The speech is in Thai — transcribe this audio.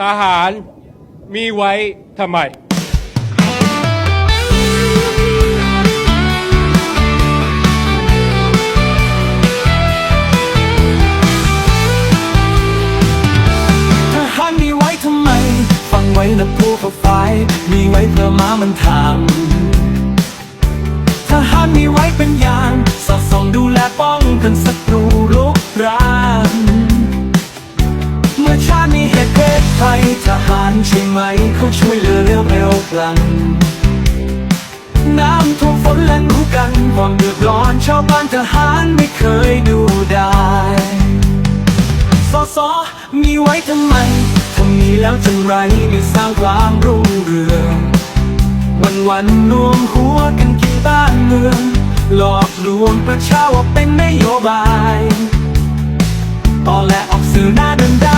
ทหารมีไว้ทำไม ทหารมีไว้ทำไม ฟังไว้นะผู้ขับไฟมีไว้เพื่อม้ามันทำทหารมีไว้เป็นยางสอดส่องดูแลป้องกันศัตรู ภัยทหารใช่ไหม เขาช่วยเหลือเร็วเร็วพลัน น้ำท่วมฝนและรู้กันความเดือดร้อนชาวบ้านทหารไม่เคยดูได้สอสอมีไว้ทำไมทำนี้แล้วจังไรไม่สร้างความรุ่งเรืองวันวันๆรวมหัวกันกินบ้านเมือง หลอกลวงประชาว่าเป็นนโยบาย ตอนแลออกสื่อหน้าเดินด้